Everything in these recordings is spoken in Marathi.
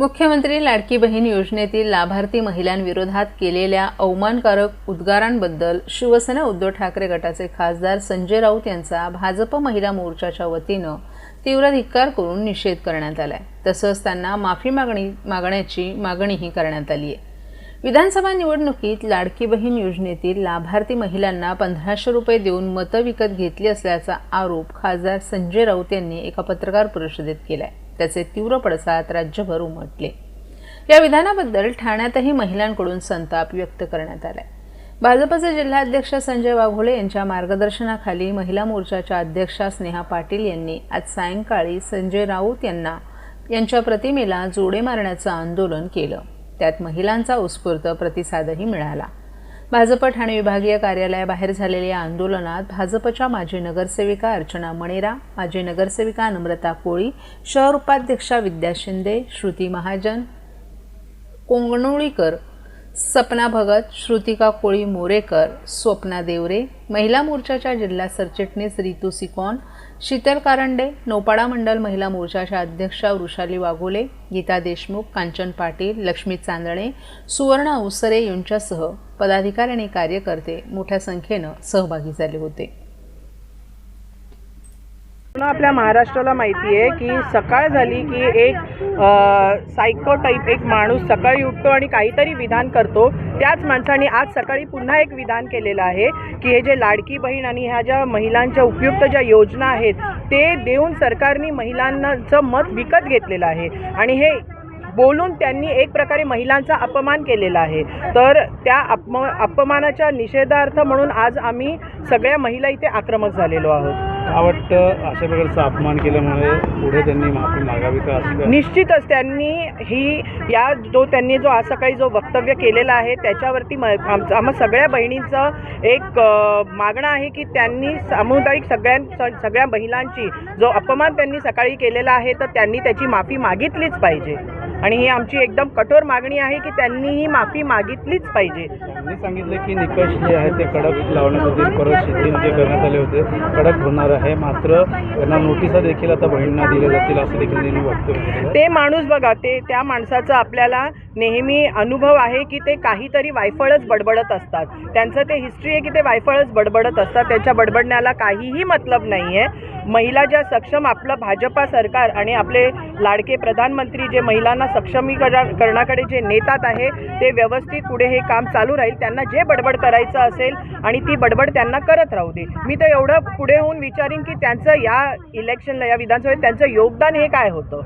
मुख्यमंत्री लाडकी बहीण योजनेतील लाभार्थी महिलांविरोधात केलेल्या अवमानकारक उद्गारांबद्दल शिवसेना उद्धव ठाकरे गटाचे खासदार संजय राऊत यांचा भाजप महिला मोर्चाच्या वतीनं तीव्र धिक्कार करून निषेध करण्यात आलाय. तसंच त्यांना माफी मागणी मागण्याची मागणीही करण्यात आली आहे. विधानसभा निवडणुकीत लाडकी बहीण योजनेतील लाभार्थी महिलांना पंधराशे रुपये देऊन मतं विकत घेतली असल्याचा आरोप खासदार संजय राऊत यांनी एका पत्रकार परिषदेत केला आहे त्याचे तीव्र पडसाद राज्यभर उमटले. या विधानाबद्दल ठाण्यातही महिलांकडून संताप व्यक्त करण्यात आलाय. भाजपचे जिल्हाध्यक्ष संजय वाघोळे यांच्या मार्गदर्शनाखाली महिला मोर्चाच्या अध्यक्षा स्नेहा पाटील यांनी आज सायंकाळी संजय राऊत यांना यांच्या प्रतिमेला जोडे मारण्याचं आंदोलन केलं. त्यात महिलांचा उत्स्फूर्त प्रतिसादही मिळाला. भाजप ठाणे विभागीय कार्यालयाबाहेर झालेल्या या आंदोलनात भाजपच्या माजी नगरसेविका अर्चना मणेरा माजी नगरसेविका नम्रता कोळी शहर उपाध्यक्षा विद्या शिंदे श्रुती महाजन कोंगणोळीकर सपना भगत श्रुतिका कोळी मोरेकर स्वप्ना देवरे महिला मोर्चाच्या जिल्हा सरचिटणीस रितू सिकॉन शीतल कारंडे नोपाडा मंडल महिला मोर्चाच्या अध्यक्षा वृषाली वाघोले गीता देशमुख कांचन पाटील लक्ष्मी चांदणे सुवर्ण अवसरे यांच्यासह पदाधिकारी आणि कार्यकर्ते मोठ्या संख्येनं सहभागी झाले होते. आपल्या महाराष्ट्राला माहिती आहे की सकाळ झाली की एक सायको टाईप एक माणूस सकाळी उठतो आणि काहीतरी विधान करतो. त्याच माणसाने आज सकाळी पुन्हा एक विधान केलेलं आहे की हे जे लाडकी बहीण आणि ह्या ज्या महिलांच्या उपयुक्त ज्या योजना आहेत ते देऊन सरकारने महिलांचं मत विकत घेतलेलं आहे. आणि हे बोलून त्यांनी एक प्रकारे महिलांचा अपमान केलेला आहे. तर त्या अपम अपमानाच्या निषेधार्थ म्हणून आज आम्ही सगळ्या महिला इथे आक्रमक झालेलो आहोत. का वाटतं अशा प्रकारचा अपमान केल्यामुळे पुढे त्यांनी माफी मागावी का निश्चितच त्यांनी ही या जो त्यांनी जो आज सकाळी जो वक्तव्य केलेला आहे त्याच्यावरती म आमचं आम्हा सगळ्या बहिणींचं एक अ, मागणं आहे की त्यांनी सामुदायिक सगळ्यां स- सगळ्या महिलांची जो अपमान त्यांनी सकाळी केलेला आहे तर त्यांनी त्याची माफी मागितलीच पाहिजे. आणि ही आमची एकदम कठोर मागणी आहे की त्यांनी ही माफी मागितलीच पाहिजे. त्यांनी सांगितलं की निकष जे आहे ते कडक लावण्यासाठी परत शिथिल जे करण्यात आले होते कडक होणार आहे. मात्र त्यांना नोटिसा देखील आता बहिणींना दिल्या जातील असं देखील त्यांनी केलं ते माणूस बघा ते त्या माणसाचा आपल्याला नेहमी अनुभव आहे की ते काहीतरी वायफळच बडबडत असतात. त्यांचं ते हिस्ट्री आहे की ते वायफळच बडबडत असतात. त्यांच्या बडबडण्याला काहीही मतलब नाही आहे महिला ज्या सक्षम आपलं भाजपा सरकार आणि आपले लाडके प्रधानमंत्री जे महिलांना सक्षमीकरणाकडे जे नेतात आहे ते व्यवस्थित पुढे हे काम चालू राहील. त्यांना जे बडबड करायचं असेल आणि ती बडबड त्यांना करत राहू दे. मी तर एवढं पुढे होऊन विचारीन की त्यांचं या इलेक्शनला या विधानसभेत त्यांचं योगदान हे काय होतं?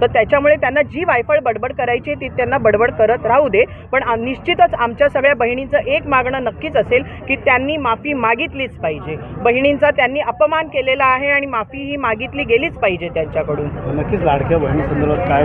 तर त्याच्यामुळे त्यांना जी वायफळ बडबड करायची ती त्यांना बडबड करत राहू दे. पण निश्चितच आमच्या सगळ्या बहिणींचं एक मागणं नक्कीच असेल की त्यांनी माफी मागितलीच पाहिजे. बहिणींचा त्यांनी अपमान केलेला आहे आणि माफी ही मागितली गेलीच पाहिजे त्यांच्याकडून. नक्कीच लाडक्या बहिणी संदर्भात काय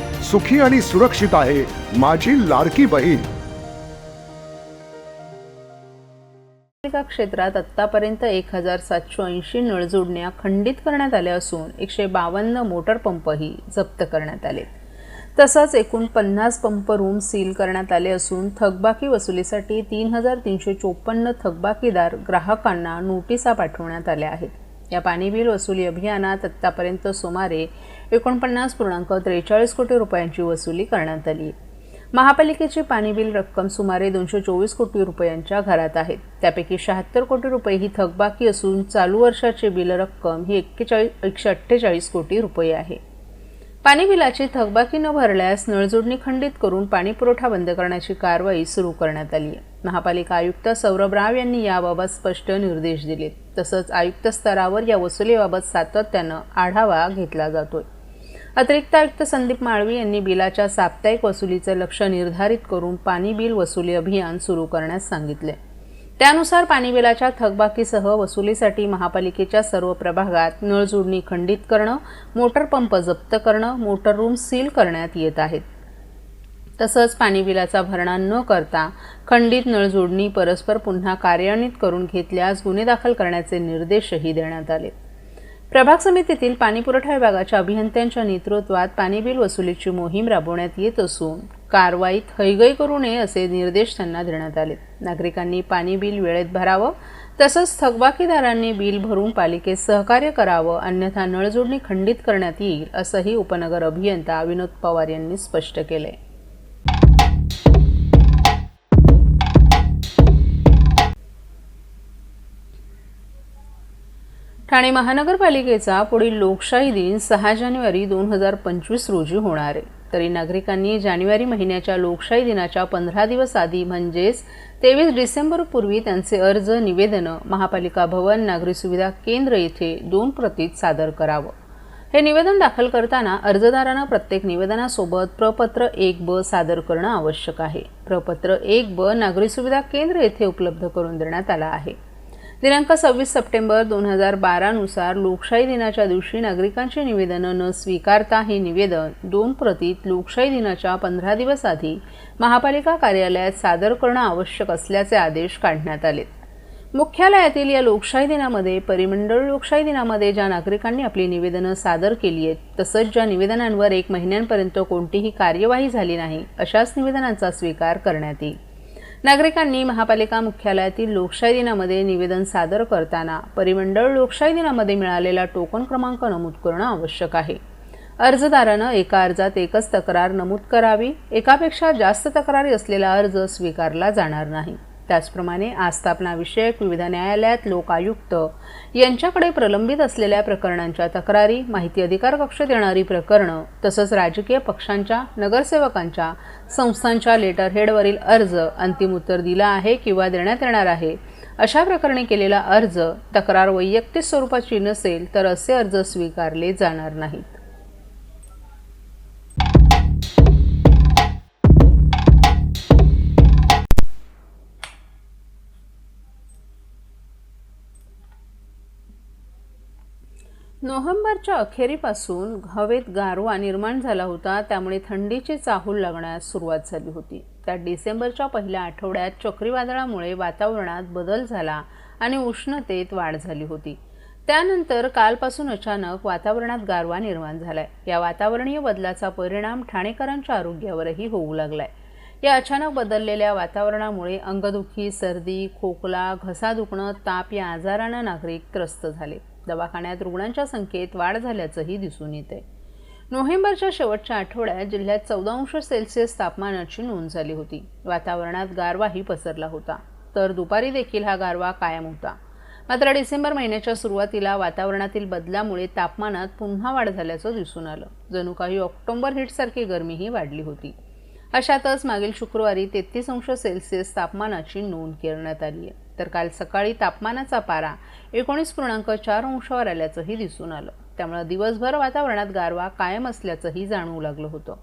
सुखी आणि सुरक्षित आहे माझी लाडकी बहीण. क्षेत्रात आत्तापर्यंत एक हजार सातशे ऐंशी नळजोडण्या खंडित करण्यात आल्या असून एकशे बावन्न मोटर पंपही जप्त करण्यात आले तसंच एकूण पन्नास पंप रूम सील करण्यात आले असून थकबाकी वसुलीसाठी तीन हजार तीनशे चोपन्न थकबाकीदार ग्राहकांना नोटिसा पाठवण्यात आल्या आहेत. या पाणी बिल वसुली अभियानात आत्तापर्यंत सुमारे एकोणपन्नास पूर्णांक त्रेचाळीस कोटी रुपयांची वसुली करण्यात आली. आहे महापालिकेची पाणी बिल रक्कम सुमारे दोनशे चोवीस कोटी रुपयांच्या घरात आहेत त्यापैकी शहात्तर कोटी रुपये ही थकबाकी असून चालू वर्षाची बिल रक्कम ही एक्केचाळीस एकशे अठ्ठेचाळीस कोटी रुपये आहे. पाणी बिलाची थकबाकी न भरल्यास नळजोडणी खंडित करून पाणी पुरवठा बंद करण्याची कारवाई सुरू करण्यात आली. आहे महापालिका आयुक्त सौरभ राव यांनी याबाबत स्पष्ट निर्देश दिले. तसंच आयुक्त स्तरावर या वसुलीबाबत सातत्यानं आढावा घेतला जातोय. अतिरिक्त आयुक्त संदीप माळवी यांनी बिलाच्या साप्ताहिक वसुलीचं लक्ष निर्धारित करून पाणी बिल वसुली अभियान सुरू करण्यास सांगितले. त्यानुसार पाणी बिलाच्या थकबाकीसह वसुलीसाठी महापालिकेच्या सर्व प्रभागात नळजोडणी खंडित करणं मोटर पंप जप्त करणं मोटर रूम सील करण्यात येत आहेत. तसंच पाणी बिलाचा भरणा न करता खंडित नळजोडणी परस्पर पुन्हा कार्यान्वित करून घेतल्यास गुन्हे दाखल करण्याचे निर्देशही देण्यात आले. प्रभाग समितीतील पाणीपुरवठा विभागाच्या अभियंत्यांच्या नेतृत्वात पाणी बिल वसुलीची मोहीम राबवण्यात येत असून कारवाईत हैगई करू नये असे निर्देश त्यांना देण्यात आले. नागरिकांनी पाणी बिल वेळेत भरावं तसंच थकबाकीदारांनी बिल भरून पालिकेत सहकार्य करावं अन्यथा नळजोडणी खंडित करण्यात येईल असंही उपनगर अभियंता विनोद पवार यांनी स्पष्ट केलंय. ठाणे महानगरपालिकेचा पुढील लोकशाही दिन सहा जानेवारी दोन हजार पंचवीस रोजी होणार आहे. तरी नागरिकांनी जानेवारी महिन्याच्या लोकशाही दिनाच्या पंधरा दिवस आधी म्हणजेच तेवीस डिसेंबरपूर्वी त्यांचे अर्ज निवेदनं महापालिका भवन नागरी सुविधा केंद्र येथे दोन प्रतीत सादर करावं. हे निवेदन दाखल करताना अर्जदारानं प्रत्येक निवेदनासोबत प्रपत्र एक ब सादर करणं आवश्यक आहे. प्रपत्र एक ब नागरी सुविधा केंद्र येथे उपलब्ध करून देण्यात आला आहे. दिनांक सव्वीस सप्टेंबर दोन हजार बारानुसार लोकशाही दिनाच्या दिवशी नागरिकांची निवेदनं न स्वीकारता हे निवेदन दोन प्रतीत लोकशाही दिनाच्या पंधरा दिवस आधी महापालिका कार्यालयात सादर करणं आवश्यक असल्याचे आदेश काढण्यात आले मुख्यालयातील या लोकशाही दिनामध्ये परिमंडळ लोकशाही दिनामध्ये ज्या नागरिकांनी आपली निवेदनं सादर केली आहेत तसंच ज्या निवेदनांवर एक महिन्यांपर्यंत कोणतीही कार्यवाही झाली नाही अशाच निवेदनांचा स्वीकार करण्यात येईल. नागरिकांनी महापालिका मुख्यालयातील लोकशाही दिनामध्ये निवेदन सादर करताना परिमंडळ लोकशाही दिनामध्ये मिळालेला टोकन क्रमांक नमूद करणं आवश्यक आहे. अर्जदारानं एका अर्जात एकच तक्रार नमूद करावी एकापेक्षा जास्त तक्रारी असलेला अर्ज स्वीकारला जाणार नाही. त्याचप्रमाणे आस्थापनाविषयक विविध न्यायालयात लोक आयुक्त यांच्याकडे प्रलंबित असलेल्या प्रकरणांच्या तक्रारी माहिती अधिकार कक्ष देणारी प्रकरणं तसंच राजकीय पक्षांच्या नगरसेवकांच्या संस्थांच्या लेटरहेडवरील अर्ज अंतिम उत्तर दिलं आहे किंवा देण्यात येणार आहे. अशा प्रकरणी केलेला अर्ज तक्रार वैयक्तिक स्वरूपाची नसेल तर असे अर्ज स्वीकारले जाणार नाहीत. नोव्हेंबरच्या अखेरीपासून हवेत गारवा निर्माण झाला होता त्यामुळे थंडीची चाहूल लागण्यास सुरुवात झाली होती. त्यात डिसेंबरच्या पहिल्या आठवड्यात चक्रीवादळामुळे वातावरणात बदल झाला आणि उष्णतेत वाढ झाली होती. त्यानंतर कालपासून अचानक वातावरणात गारवा निर्माण झालाय. या वातावरणीय बदलाचा परिणाम ठाणेकरांच्या आरोग्यावरही होऊ लागलाय. या अचानक बदललेल्या वातावरणामुळे अंगदुखी सर्दी खोकला घसा दुखणं ताप या आजारानं नागरिक त्रस्त झाले. दवाखान्यात रुग्णांच्या संख्येत वाढ झाल्याचंही दिसून येते नोव्हेंबरच्या शेवटच्या आठवड्यात जिल्ह्यात चौदा अंश सेल्सिअस तापमानाची नोंद झाली होती. वातावरणात गारवाही पसरला होता. तर दुपारी देखील हा गारवा कायम होता. मात्र डिसेंबर महिन्याच्या सुरुवातीला वातावरणातील बदलामुळे तापमानात पुन्हा वाढ झाल्याचं दिसून आलं. जणू काही ऑक्टोबर हिटसारखी गरमीही वाढली होती. अशातच मागील शुक्रवारी तेहतीस अंश सेल्सिअस तापमानाची नोंद करण्यात आली आहे. तर काल सकाळी तापमानाचा पारा एकोणीस पूर्णांक चार अंशावर आल्याचंही दिसून आलं. त्यामुळे दिवसभर वातावरणात गारवा कायम असल्याचंही जाणवू लागलं होतं.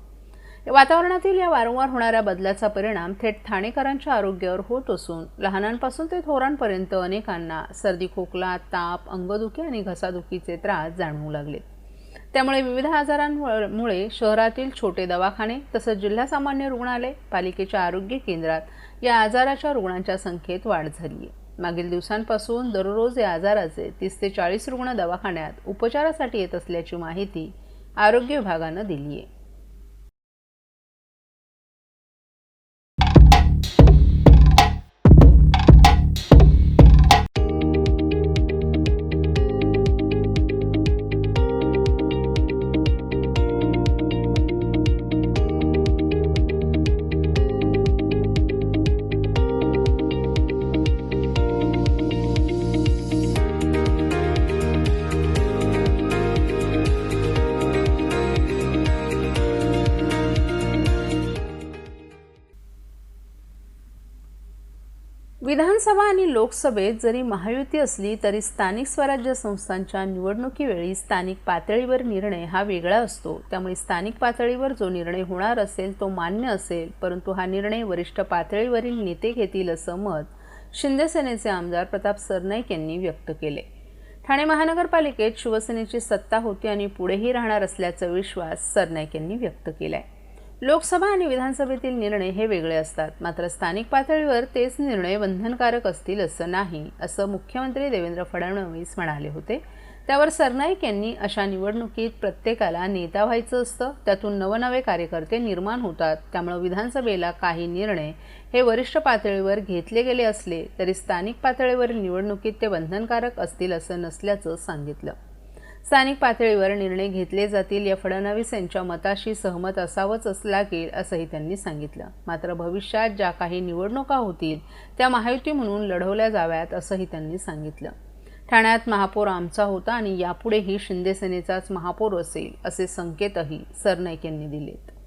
वातावरणातील या वारंवार होणाऱ्या बदलाचा परिणाम थेट ठाणेकरांच्या आरोग्यावर होत असून लहानांपासून ते थोरांपर्यंत अनेकांना सर्दी खोकला ताप अंगदुखी आणि घसादुखीचे त्रास जाणवू लागले त्यामुळे विविध आजारांमुळे शहरातील छोटे दवाखाने तसंच जिल्हा सामान्य रुग्णालय पालिकेच्या आरोग्य केंद्रात या आजाराच्या रुग्णांच्या संख्येत वाढ झाली आहे मागील दिवसांपासून दररोज या आजाराचे तीस ते चाळीस रुग्ण दवाखान्यात उपचारासाठी येत असल्याची माहिती आरोग्य विभागानं दिली आहे विधानसभा आणि लोकसभेत जरी महायुती असली तरी स्थानिक स्वराज्य संस्थांच्या निवडणुकीवेळी स्थानिक पातळीवर निर्णय हा वेगळा असतो. त्यामुळे स्थानिक पातळीवर जो निर्णय होणार असेल तो मान्य असेल परंतु हा निर्णय वरिष्ठ पातळीवरील नेते घेतील असं मत शिंदेसेनेचे आमदार प्रताप सरनाईक यांनी व्यक्त केले. ठाणे महानगरपालिकेत शिवसेनेची सत्ता होती आणि पुढेही राहणार असल्याचा विश्वास सरनाईक यांनी व्यक्त केला आहे लोकसभा आणि विधानसभेतील निर्णय हे वेगळे असतात. मात्र स्थानिक पातळीवर तेच निर्णय बंधनकारक असतील असं नाही असं मुख्यमंत्री देवेंद्र फडणवीस म्हणाले होते. त्यावर सरनाईक यांनी अशा निवडणुकीत प्रत्येकाला नेता व्हायचं असतं त्यातून नवनवे कार्यकर्ते निर्माण होतात. त्यामुळं विधानसभेला काही निर्णय हे वरिष्ठ पातळीवर घेतले गेले असले तरी स्थानिक पातळीवरील निवडणुकीत ते बंधनकारक असतील असं नसल्याचं सांगितलं. स्थानिक पातळीवर निर्णय घेतले जातील या फडणवीस यांच्या मताशी सहमत असावंच अस लागेल असंही त्यांनी सांगितलं. मात्र भविष्यात ज्या काही निवडणुका होतील त्या महायुती म्हणून लढवल्या जाव्यात असंही त्यांनी सांगितलं. ठाण्यात महापौर आमचा होता आणि यापुढेही शिंदेसेनेचाच महापौर असेल असे संकेतही सरनाईक यांनी दिलेत.